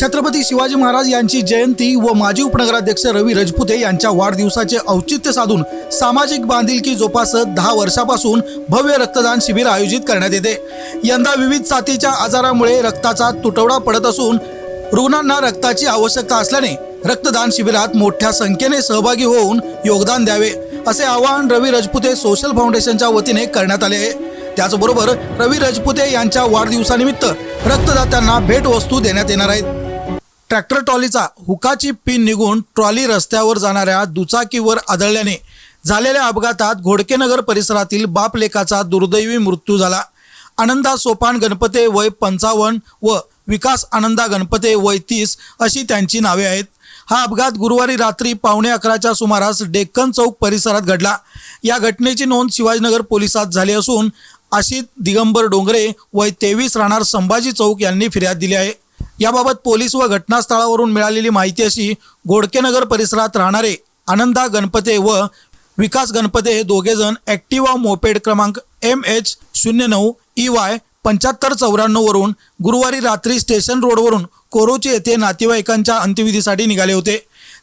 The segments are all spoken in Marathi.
छत्रपती शिवाजी महाराज यांची जयंती व माजी उपनगराध्यक्ष रवी रजपुते यांच्या वाढदिवसाचे औचित्य साधून सामाजिक बांधिलकी जोपासत दहा वर्षापासून भव्य रक्तदान शिबिर आयोजित करण्यात येते. यंदा विविध साथीच्या आजारामुळे रक्ताचा तुटवडा पडत असून रुग्णांना रक्ताची आवश्यकता असल्याने रक्तदान शिबिरात मोठ्या संख्येने सहभागी होऊन योगदान द्यावे असे आवाहन रवी रजपुते सोशल फाउंडेशनच्या वतीने करण्यात आले आहे. त्याचबरोबर रवी रजपुते यांच्या वाढदिवसानिमित्त रक्तदात्यांना भेटवस्तू देण्यात येणार आहेत. ट्रॅक्टर ट्रॉलीचा हुकाची पिन निघून ट्रॉली रस्त्यावर जाणाऱ्या दुचाकीवर आदळल्याने झालेल्या अपघातात घोडकेनगर परिसरातील बापलेखाचा दुर्दैवी मृत्यू झाला. आनंदा सोपान गणपते वय पंचावन्न व विकास आनंदा गणपते वय तीस अशी त्यांची नावे आहेत. हा अपघात गुरुवारी रात्री पावणे अकराच्या सुमारास डेक्कन चौक परिसरात घडला. या घटनेची नोंद शिवाजीनगर पोलिसात झाली असून आशित दिगंबर डोंगरे वय तेवीस राहणार संभाजी चौक यांनी फिर्याद दिली आहे. याबाबत पोलीस व घटनास्थळावरून मिळालेली माहिती अशी गोडकेनगर परिसरात राहणारे आनंदा गणपते व विकास गणपते हे दोघेजण ॲक्टिवा मोपेड क्रमांक एम एच शून्य नऊ ई वाय पंच्याहत्तर चौऱ्याण्णववरून गुरुवारी रात्री स्टेशन रोडवरून कोरोची येथे नातेवाईकांच्या अंत्यविधीसाठी निघाले होते.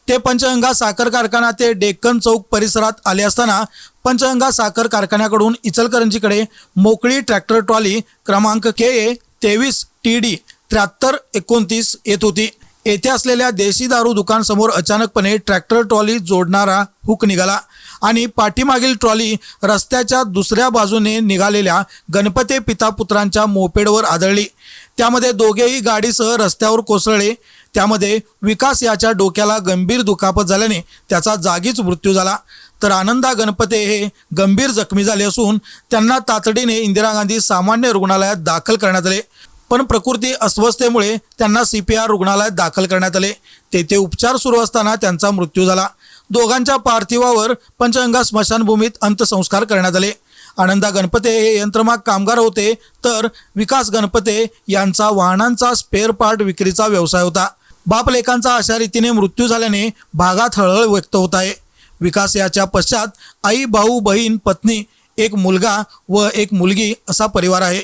ते पंचगंगा साखर कारखाना ते डेक्कन चौक परिसरात आले असताना पंचगंगा साखर कारखान्याकडून इचलकरंजीकडे मोकळी ट्रॅक्टर ट्रॉली क्रमांक के ए तेवीस टी डी त्र्याहत्तर एकोणतीस येत होती. येथे असलेल्या देशी दारू दुकानसमोर अचानकपणे ट्रॅक्टर ट्रॉली जोडणारा हुक निघाला आणि पाठीमागील ट्रॉली रस्त्याच्या दुसऱ्या बाजूने निघालेल्या गणपती पिता पुत्रांच्या मोपेडवर आदळली. त्यामध्ये दोघेही गाडीसह रस्त्यावर कोसळले. त्यामध्ये विकास याच्या डोक्याला गंभीर दुखापत झाल्याने त्याचा जागीच मृत्यू झाला. तर आनंदा गणपते हे गंभीर जखमी झाले असून त्यांना तातडीने इंदिरा गांधी सामान्य रुग्णालयात दाखल करण्यात आले. पण प्रकृती अस्वस्थतेमुळे त्यांना सी पी आर रुग्णालयात दाखल करण्यात आले. तेथे उपचार सुरू असताना त्यांचा मृत्यू झाला. दोघांच्या पार्थिवावर पंचगंगा स्मशानभूमीत अंत्यसंस्कार करण्यात आले. आनंदा गणपते हे यंत्रमाग कामगार होते तर विकास गणपते यांचा वाहनांचा स्पेअर पार्ट विक्रीचा व्यवसाय होता. बापलेखांचा अशा रीतीने मृत्यू झाल्याने भागात हळहळ व्यक्त होत आहे. विकास याच्या पश्चात आई भाऊ बहीण पत्नी एक मुलगा व एक मुलगी असा परिवार आहे.